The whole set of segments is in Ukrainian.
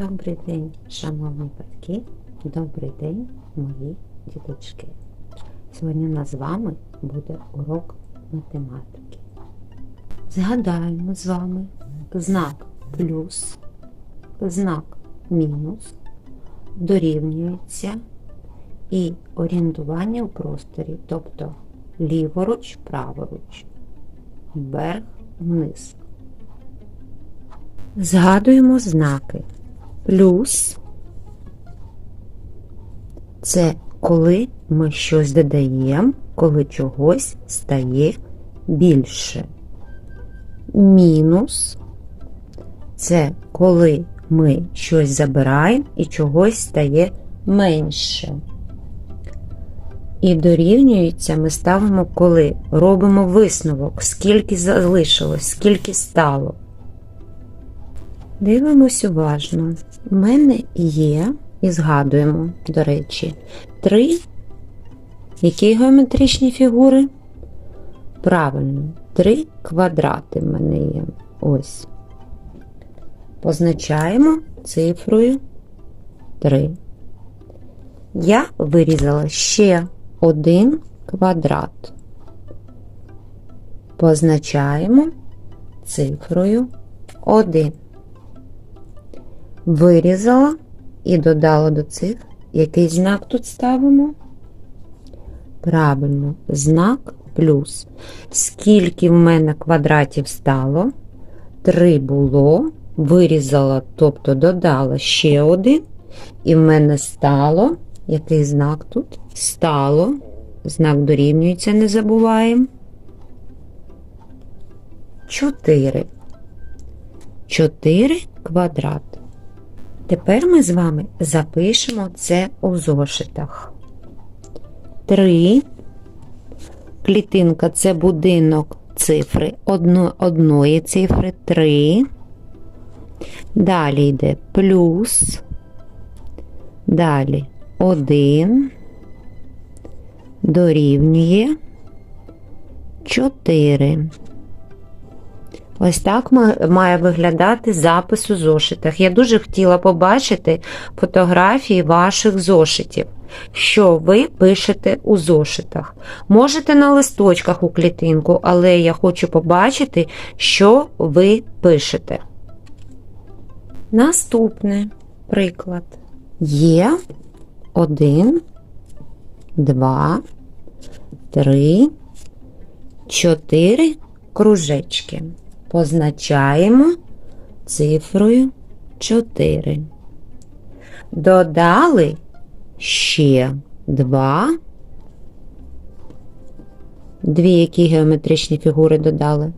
Добрий день, шановні батьки, добрий день, мої діточки. Сьогодні у нас з вами буде урок математики. Згадаємо з вами знак плюс, знак мінус, дорівнюється і орієнтування у просторі, тобто ліворуч, праворуч, вверх, вниз. Згадуємо знаки. Плюс це коли ми щось додаємо, коли чогось стає більше. Мінус це коли ми щось забираємо і чогось стає менше. І дорівнюється ми ставимо, коли робимо висновок, скільки залишилось, скільки стало. Дивимось уважно. У мене є, і згадуємо, до речі, три які геометричні фігури? Правильно, три квадрати в мене є. Ось. Позначаємо цифрою 3. Я вирізала ще один квадрат. Позначаємо цифрою 1 вирізала і додала до цифр. Який знак тут ставимо? Правильно, знак плюс. Скільки в мене квадратів стало? Три було, вирізала, тобто додала ще один, і в мене стало. Який знак тут? Стало. Знак дорівнюється, не забуваємо. Чотири. Чотири квадрати. Тепер ми з вами запишемо це у зошитах. 3. Клітинка це будинок цифри одно, одної цифри 3. Далі йде плюс. Далі 1. Дорівнює 4. Ось так має виглядати запис у зошитах. Я дуже хотіла побачити фотографії ваших зошитів, що ви пишете у зошитах. Можете на листочках у клітинку, але я хочу побачити, що ви пишете. Наступний приклад. Є один, два, три, чотири кружечки позначаємо цифрою 4. Додали ще 2. Дві які геометричні фігури додали.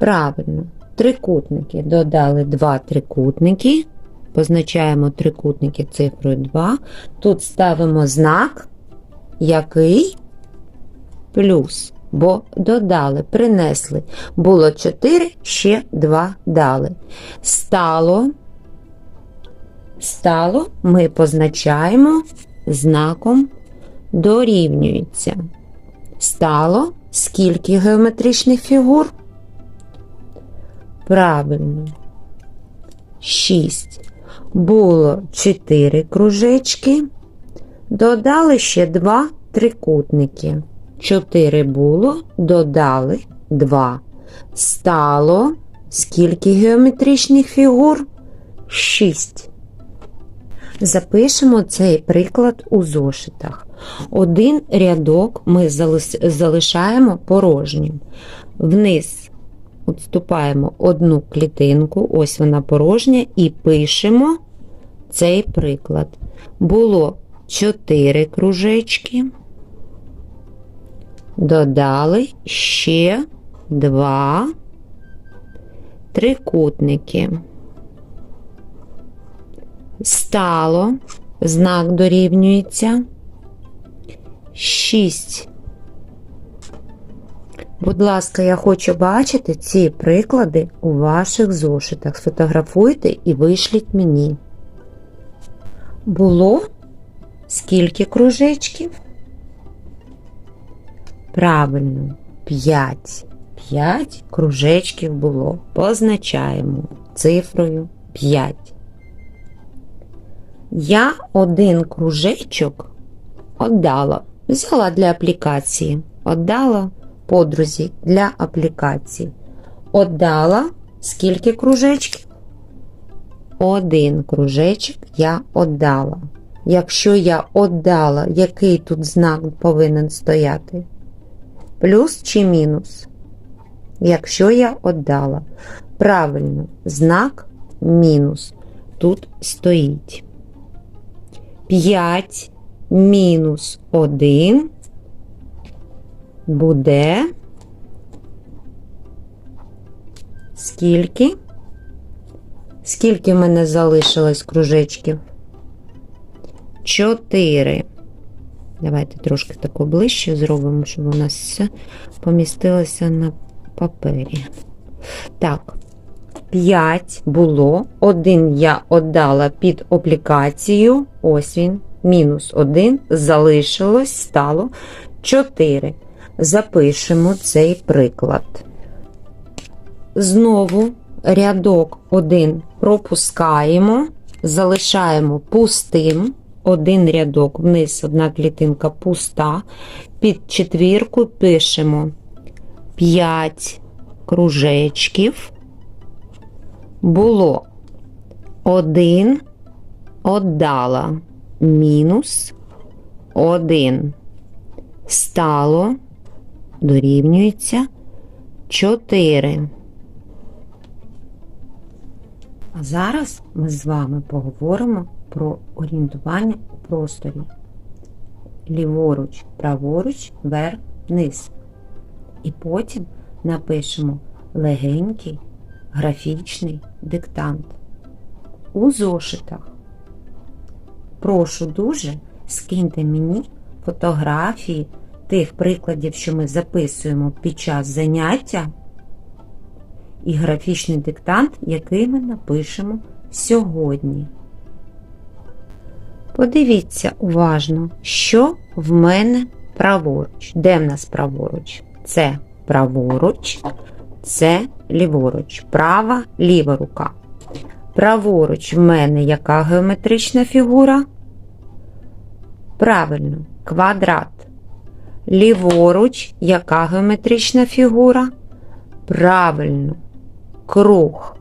Правильно, трикутники. Додали два трикутники. Позначаємо трикутники цифрою 2. Тут ставимо знак, який плюс бо додали, принесли. Було 4, ще 2 дали. Стало, стало ми позначаємо знаком дорівнюється. Стало скільки геометричних фігур? Правильно. 6. Було 4 кружечки. Додали ще 2 трикутники. 4 було, додали 2. Стало скільки геометричних фігур? 6. Запишемо цей приклад у зошитах. Один рядок ми залишаємо порожнім. Вниз відступаємо одну клітинку, ось вона порожня, і пишемо цей приклад. Було 4 кружечки додали ще два трикутники. Стало, знак дорівнюється 6. Будь ласка, я хочу бачити ці приклади у ваших зошитах. Сфотографуйте і вишліть мені. Було скільки кружечків? Правильно, 5. 5 кружечків було. Позначаємо цифрою 5. Я один кружечок отдала. Взяла для аплікації. Отдала подрузі для аплікації. Отдала скільки кружечків? Один кружечок я отдала. Якщо я отдала, який тут знак повинен стояти? Плюс чи мінус? Якщо я отдала. Правильно, знак мінус тут стоїть. 5 мінус 1 буде скільки? Скільки в мене залишилось кружечків? 4. Давайте трошки тако ближче зробимо, щоб у нас все помістилося на папері. Так, 5 було. Один я отдала під аплікацію. Ось він. Мінус 1. Залишилось, стало 4. Запишемо цей приклад. Знову рядок 1 пропускаємо, залишаємо пустим. Один рядок вниз, одна клітинка пуста. Під четвірку пишемо 5 кружечків. Було 1 отдала мінус 1. Стало, дорівнюється 4. А зараз ми з вами поговоримо про орієнтування у просторі. Ліворуч, праворуч, вверх, вниз. І потім напишемо легенький графічний диктант. У зошитах. Прошу дуже, скиньте мені фотографії тих прикладів, що ми записуємо під час заняття, і графічний диктант, який ми напишемо сьогодні. Подивіться уважно, що в мене праворуч. Де в нас праворуч? Це праворуч, це ліворуч. Права, ліва рука. Праворуч в мене яка геометрична фігура? Правильно, квадрат. Ліворуч, яка геометрична фігура? Правильно, круг.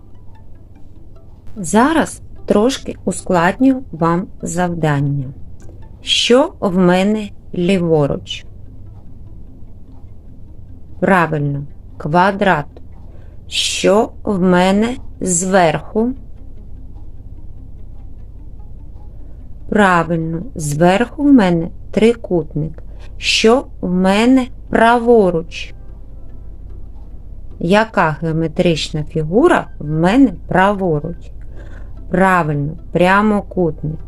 Зараз трошки ускладню вам завдання. Що в мене ліворуч? Правильно, квадрат. Що в мене зверху? Правильно, зверху в мене трикутник. Що в мене праворуч? Яка геометрична фігура в мене праворуч? Правильно, прямокутник.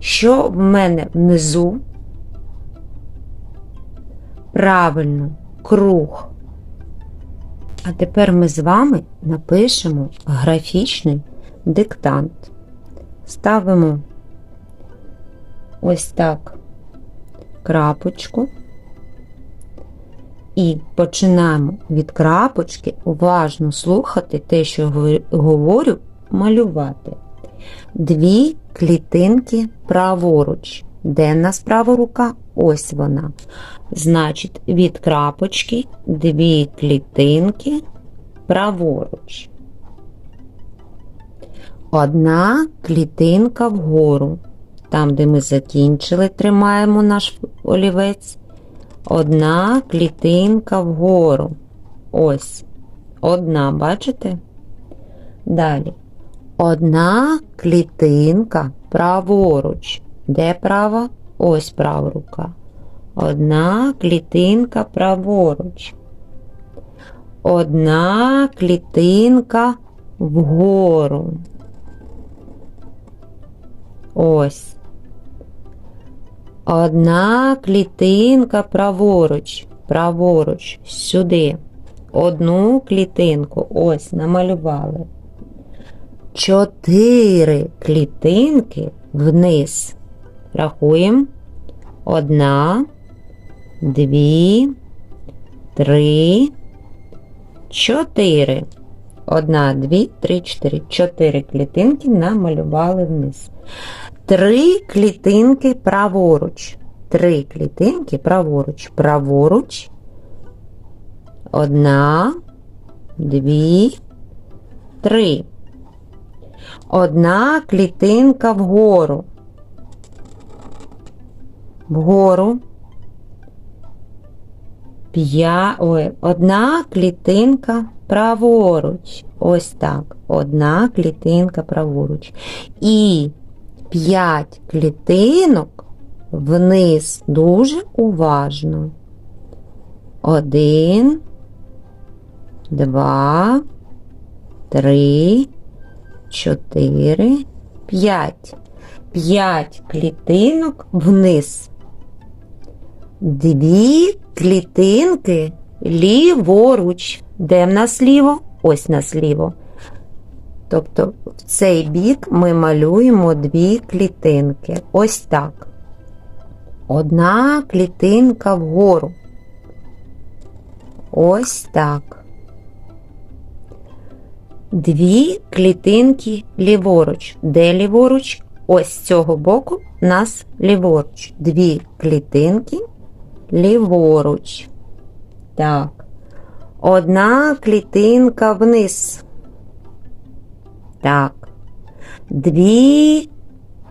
Що в мене внизу? Правильно, круг. А тепер ми з вами напишемо графічний диктант. Ставимо ось так крапочку. І починаємо від крапочки уважно слухати те, що говорю, малювати. Дві клітинки праворуч. Де в нас права рука? Ось вона. Значить, від крапочки дві клітинки праворуч. Одна клітинка вгору. Там, де ми закінчили, тримаємо наш олівець. Одна клітинка вгору. Ось. Одна, бачите? Далі. Одна клітинка праворуч. Де права? Ось права рука. Одна клітинка праворуч. Одна клітинка вгору. Ось. Одна клітинка праворуч. Праворуч. Сюди. Одну клітинку. Ось, намалювали. Чотири клітинки вниз. Рахуємо. Одна, дві, три, чотири. Одна, дві, три, чотири. Чотири клітинки намалювали вниз. три клітинки праворуч. Три клітинки праворуч. Праворуч. Одна, дві, три. Одна клітинка вгору. Вгору. П'я... Ой, одна клітинка праворуч. Ось так. Одна клітинка праворуч. І п'ять клітинок вниз дуже уважно. Один, два, три, чотири, п'ять. П'ять клітинок вниз. Дві клітинки ліворуч. Де в нас ліво? Ось нас ліво. Тобто в цей бік ми малюємо дві клітинки. Ось так. Одна клітинка вгору. Ось так. Дві клітинки ліворуч. Де ліворуч? Ось з цього боку нас ліворуч. Дві клітинки ліворуч. Так. Одна клітинка вниз. Так. Дві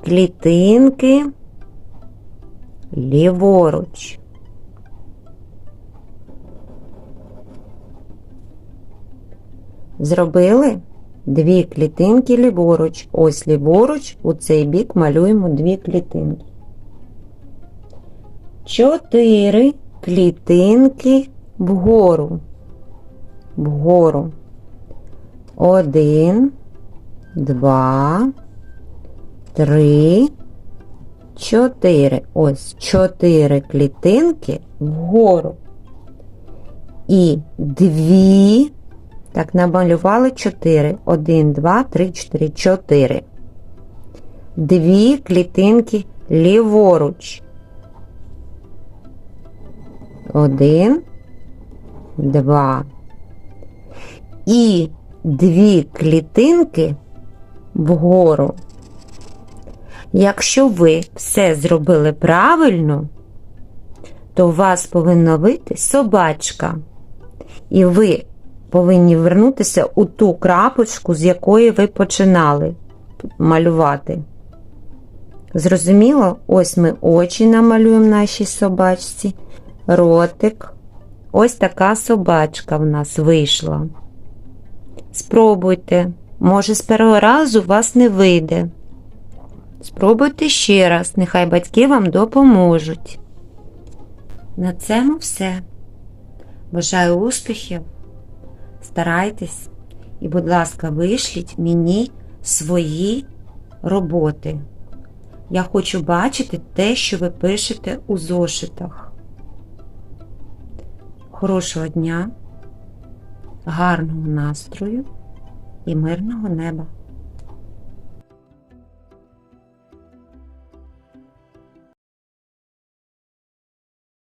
клітинки ліворуч. Зробили дві клітинки ліворуч. Ось ліворуч, у цей бік малюємо дві клітинки. Чотири клітинки вгору. Вгору. Один, два, три, чотири. Ось чотири клітинки вгору. І дві. Так, намалювали 4. 1, 2, 3, 4, 4. Дві клітинки ліворуч. Один, два. І дві клітинки вгору. Якщо ви все зробили правильно, то у вас повинна вийти собачка. І ви повинні вернутися у ту крапочку, з якої ви починали малювати. Зрозуміло? Ось ми очі намалюємо нашій собачці, ротик. Ось така собачка в нас вийшла. Спробуйте. Може, з першого разу вас не вийде. Спробуйте ще раз, нехай батьки вам допоможуть. На цьому все. Бажаю успіхів! Старайтесь і, будь ласка, вишліть мені свої роботи. Я хочу бачити те, що ви пишете у зошитах. Хорошого дня, гарного настрою і мирного неба!